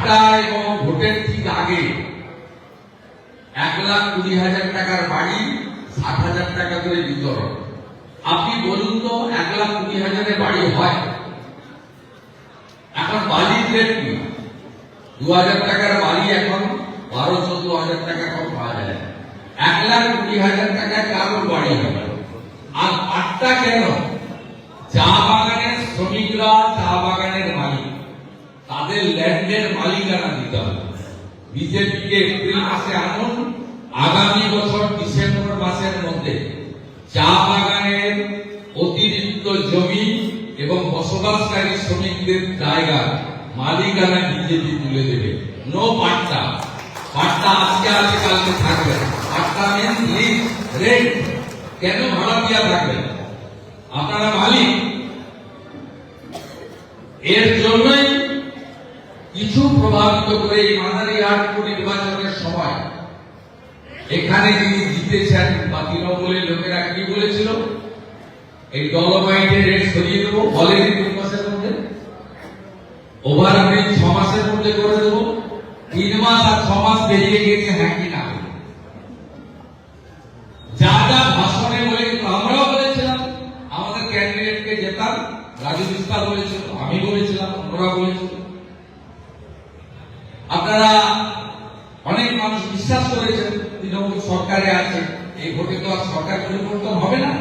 পাট্টা এবং ভোটের ঠিক আগে এক লাখ কুড়ি হাজার টাকার বাড়ি ষাট হাজার টাকা করে বিতরণ। আপনি বলুন তো, এক লাখ কুড়ি হাজারের বাড়ি হয়। এখন বালির রেট কি? দু হাজার টাকার এখন বারো চোদ্দ হাজার টাকা কম পাওয়া যায়। এক লাখ কুড়ি হাজার টাকায় কারোর বাড়ি হবে আর পাট্টা কেন? চা বাগানের শ্রমিকরা চা বাগানের মালিক। তাদের ল্যান্ডের মালিকানা দিতে হবে। বিজেপিকে এপ্রিল মাসে আনুন, আগামী বছর ডিসেম্বর মাসের মধ্যে চা বাগানের অতিরিক্ত জমি এবং বসবাসকারী শ্রমিকদের জায়গা মালিকানা বিজেপি তুলে দেবে। নো পাট্টা। পাট্টা আজকে আছে, কালকে থাকবে। পাট্টা মিন লিজ রেন্ট কেন ভাড়া দিয়া থাকবে? আপনারা মালিক। এর জন্যই কিছু প্রভাবিত করে এই আটপুর নির্বাচনের সময় এখানে যিনি জিতেছেন বা তৃণমূলের লোকেরা কি বলেছিল? এই ডলোমাইটের রেট সরিয়ে দেবো অলরেডি তিন মাসের মধ্যে? ওভারব্রিজ ছ মাসের মধ্যে করে দেবো। তিন মাস আর ছ মাস বেরিয়ে গিয়েছে হ্যাঁ কি না যা যা ভাষণে বলে আমরাও বলেছিলাম আমাদের ক্যান্ডিডেটকে যেতাম রাজু বিস্তার বলেছিল আমি বলেছিলাম ওরা বলেছিল আপনারা অনেক মানুষ বিশ্বাস করেছেন, তৃণমূল সরকারে আছে এই ভোটে তো আর সরকার পরিবর্তন হবে না।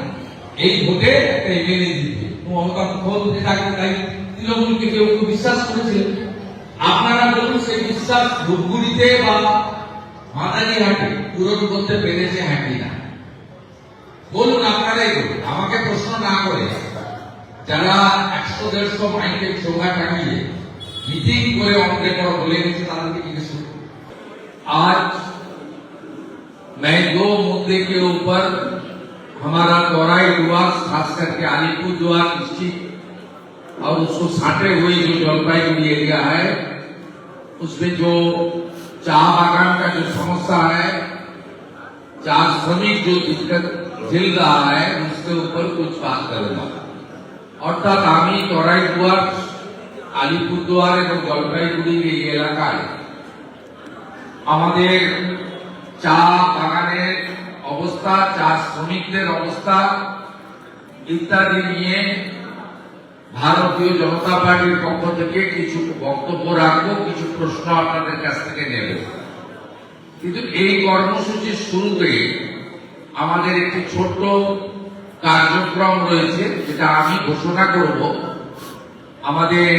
এই ভোটে একটা এমএলএ মমতা মুখ্যমন্ত্রী থাকবে তাই তৃণমূলকে কেউ কেউ বিশ্বাস করেছিলেন আপনারা বলুন, সেই বিশ্বাস ধূপগুড়িতে বা মাদারিহাটে পূরণ করতে পেরেছে হ্যাঁ না? বলুন, আপনারাই বলুন। আমাকে প্রশ্ন না করে যারা একশো দেড়শো মাইকের চোখা টাঙিয়ে মিটিং করে অঙ্কের পর বলে গেছে তাদেরকে জিজ্ঞেস করুন आज मैं दो मुद्दे के ऊपर हमारा दौराई हुआ खास करके अलीपुरद्वार डिस्ट्रिक्ट और उसको साटे हुए जो जलपाईगुड़ी एरिया है उसमें जो चाह बागान का जो समस्या है चार श्रमिक जो दिक्कत झेल रहा है उसके ऊपर कुछ बात करूंगा অর্থাৎ আমি তরাইদুয়ার আলিপুরদুয়ার এবং জলপাইগুড়ির এই এলাকায় আমাদের চা বাগানের অবস্থা, চা শ্রমিকদের অবস্থা ইত্যাদি নিয়ে ভারতীয় জনতা পার্টির পক্ষ থেকে কিছু বক্তব্য রাখব, কিছু প্রশ্ন আপনাদের কাছ থেকে নেব। কিন্তু এই কর্মসূচির শুরুতে আমাদের একটি ছোট্ট কার্যক্রম রয়েছে, যেটা আমি ঘোষণা করব। আমাদের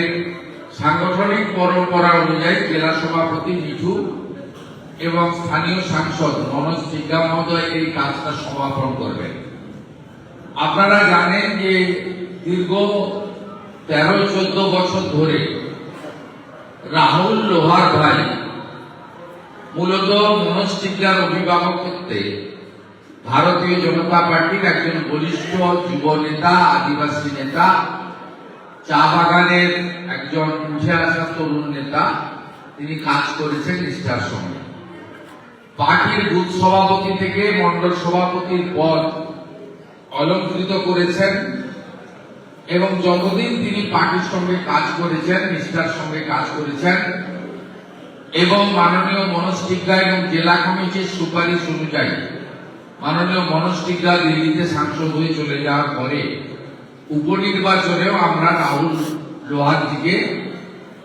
সাংগঠনিক পরম্পরা অনুযায়ী জেলা সভাপতি মিঠু এবং স্থানীয় সাংসদ মনোজ টিকা মহোদয় এই কাজটা সমাপন করবেন। আপনারা জানেন যে দীর্ঘ তেরো, চোদ্দ বছর ধরে রাহুল লোহার ভাই মূলত মনোজ টিকার অভিভাবকত্বে ভারতীয় জনতা পার্টির একজন বলিষ্ঠ যুব নেতা, আদিবাসী নেতা চা বাগানের একজন উঠে আসা তরুণ নেতা, তিনি কাজ করেছেন নিষ্ঠার সঙ্গে। পার্টির বুথ সভাপতি থেকে মন্ডল সভাপতির পদ অলঙ্কৃত করেছেন এবং যতদিন তিনি পার্টির সঙ্গে কাজ করেছেন, নিষ্ঠার সঙ্গে কাজ করেছেন, এবং মাননীয় মনোজ টিগ্গা এবং জেলা কমিটির সুপারিশ অনুযায়ী, মাননীয় মনোজ টিগ্গা দিল্লিতে সাংসদ হয়ে চলে যাওয়ার পরে উপনির্বাচনেও আমরা রাহুল লোহারজিকে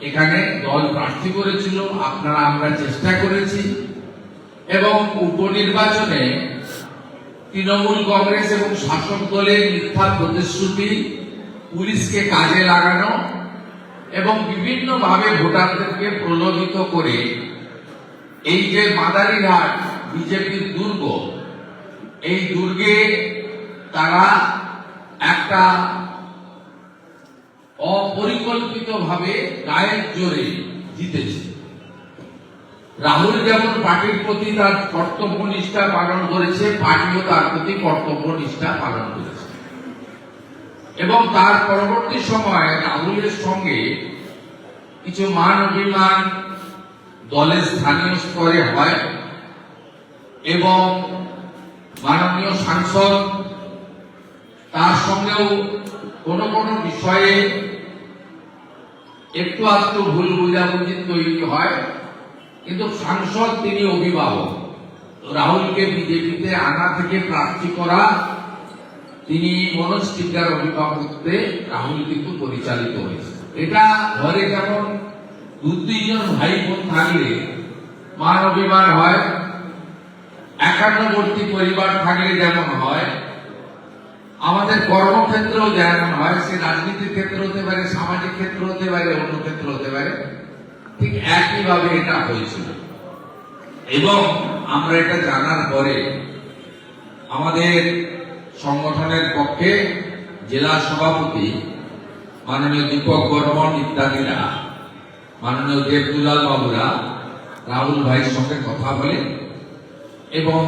এখানে দল প্রার্থী করেছিল আপনারা আমরা চেষ্টা করেছি। এবং উপনির্বাচনে তৃণমূল কংগ্রেস এবং শাসক দলের মিথ্যা প্রতিশ্রুতি, পুলিশকে কাজে লাগানো এবং বিভিন্ন ভাবে ভোটারদেরকে প্রলোভিত করে এই যে মাদারিঘাট বিজেপির দুর্গ, এই দুর্গে তারা একটা অপরিকল্পিত ভাবে গায়ের জোরে জিতেছে। রাহুল যেমন পার্টির প্রতি তার কর্তব্য নিষ্ঠা পালন করেছে, পার্টিও তার প্রতি কর্তব্য নিষ্ঠা পালন করেছে। এবং তার পরবর্তী সময় রাহুলের সঙ্গে কিছু মান অভিমান দলের স্থানীয় স্তরে হয় এবং মাননীয় সাংসদ তার সঙ্গেও কোন কোন বিষয়ে একটু আধটু ভুল বুঝাবুঝি তৈরি হয়, কিন্তু সাংসদ তিনি অভিভাবক। রাহুলকে বিজেপিতে আনা থেকে প্রার্থী করা তিনি মনোজ টিকার অভিভাবকত্বে রাহুল কিন্তু পরিচালিত হয়েছে। এটা ঘরে যেমন দু দুইজন ভাই বোন থাকলে মান অভিমান হয়, একান্নবর্তী পরিবার থাকলে যেমন হয় আমাদের কর্মক্ষেত্র যেমন হয়, সে রাজনীতির ক্ষেত্র হতে পারে, সামাজিক ক্ষেত্র হতে পারে, অন্য ক্ষেত্র হতে পারে, ঠিক একইভাবে এটা হয়েছিল। এবং আমরা এটা জানার পরে আমাদের সংগঠনের পক্ষে জেলা সভাপতি মাননীয় দীপক বর্মন ইত্যাদিরা, মাননীয় দেবদুলাল বাবুরা, রাহুল ভাইয়ের সঙ্গে কথা বলে, এবং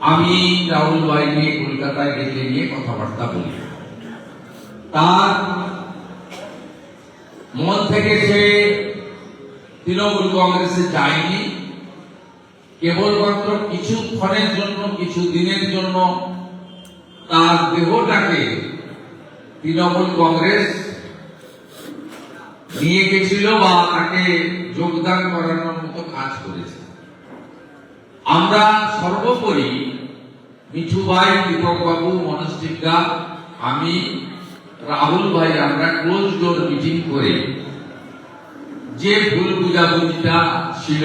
আমি রাহুল ভাই নিয়ে কলকাতায় ডেকে নিয়ে কথাবার্তা বলি। তার মন থেকে সে তৃণমূল কংগ্রেসে যায়নি। কেবলমাত্র কিছুক্ষণের জন্য, কিছু দিনের জন্য তার দেহটাকে তৃণমূল কংগ্রেস নিয়ে গেছিল বা তাকে যোগদান করানোর মতো কাজ করেছে। আমরা সর্বোপরি মিঠু ভাই, দীপক বাবু, মনোজ টিকা আমি, রাহুল ভাই, আমরা ক্লোজ ডোর মিটিং করে যে ভুল বুঝাবুঝিটা ছিল,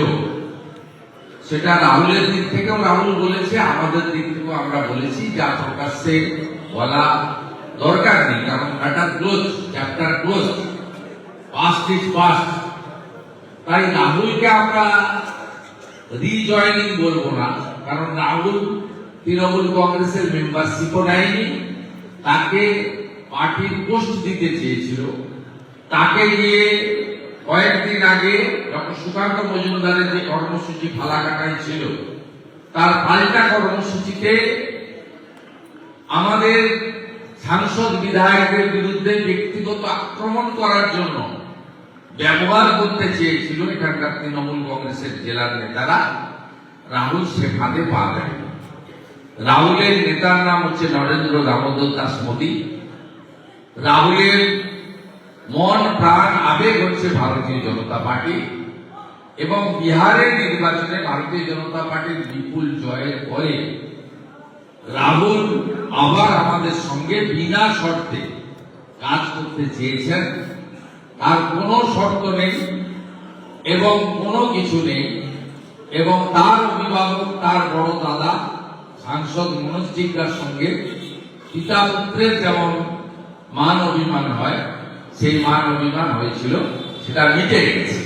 সেটা রাহুলের দিক থেকেও রাহুল বলেছে, আমাদের দিক থেকেও আমরা বলেছি, যা প্রকাশ্যে বলা দরকার নেই, কারণ এটা close chapter close past is past তাই রাহুলকে আমরা রিজয়নিং বলব না, কারণ রাহুল তৃণমূল কংগ্রেসের মেম্বারশিপও নেয়নি তাকে পার্টির পোস্ট দিতে চেয়েছিল। তাকে গিয়ে কয়েকদিন আগে ডক্টর সুকান্ত মজুমদারের যে কর্মসূচি ফালাকাটাই ছিল, তার পাল্টা কর্মসূচিতে আমাদের সাংসদ বিধায়কের বিরুদ্ধে ব্যক্তিগত আক্রমণ করার জন্য ব্যবহার করতে চেয়েছিল এখানকার তৃণমূল কংগ্রেসের জেলার নেতারা। রাহুল ফাঁদে পা দেয় রাহুলের নেতার নাম হচ্ছে নরেন্দ্র দামোদর দাস মোদী। রাহুলের মন, প্রাণ, আবেগ হচ্ছে ভারতীয় জনতা পার্টি এবং বিহারের নির্বাচনে ভারতীয় জনতা পার্টির বিপুল জয়ের পরে রাহুল আবার আমাদের সঙ্গে বিনা শর্তে কাজ করতে চেয়েছেন। তার কোনো শর্ত নেই এবং কোনো কিছু নেই এবং তার অভিভাবক, তার বড় দাদা সাংসদ মনোজ সঙ্গে পিতা পুত্রের যেমন মান অভিমান হয়, সেই মান অভিমান হয়েছিল, সেটা মিটে গেছে।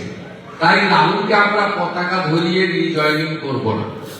তাই রাহুলকে আমরা পতাকা ধরিয়ে রিজয়নিং করব না।